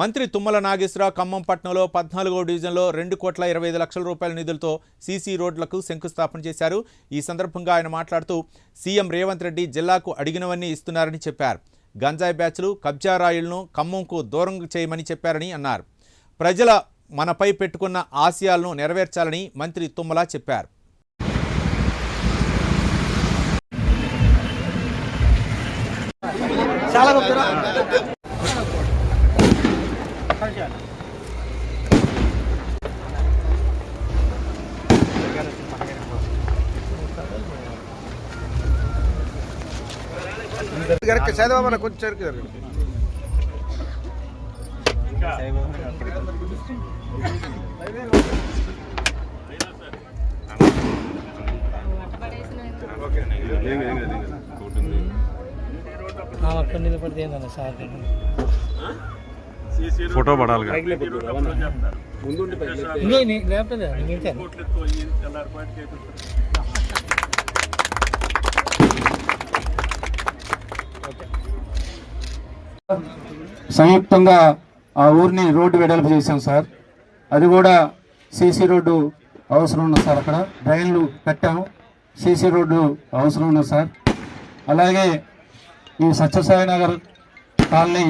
మంత్రి తుమ్మల నాగేశ్వరరావు ఖమ్మం పట్టణంలో పద్నాలుగో డివిజన్లో రెండు కోట్ల ఇరవై ఐదు లక్షల రూపాయల నిధులతో సీసీ రోడ్లకు శంకుస్థాపన చేశారు. ఈ సందర్భంగా ఆయన మాట్లాడుతూ సీఎం రేవంత్ రెడ్డి జిల్లాకు అడిగినవన్నీ ఇస్తున్నారని చెప్పారు. గంజాయి బ్యాచ్లు కబ్జా రాయిలను ఖమ్మంకు దూరం చేయమని చెప్పారని అన్నారు. ప్రజల మనపై పెట్టుకున్న ఆశయాలను నెరవేర్చాలని మంత్రి తుమ్మల చెప్పారు. చాలా గొప్పరా జరగ చదవా మన కొంచెం జరగ జరగ అక్కడ నిలబడితే ఏందన్న సార్ ఫోటో ఇంతే సంయుక్తంగా ఆ ఊరిని రోడ్డు వెడల్పు చేశాం సార్. అది కూడా సీసీ రోడ్డు అవసరం ఉంది సార్ అక్కడ. డ్రైన్లు కట్టాము. సీసీ రోడ్డు అవసరం ఉంది సార్. అలాగే ఈ సత్యసాయి నగర్ కాలనీ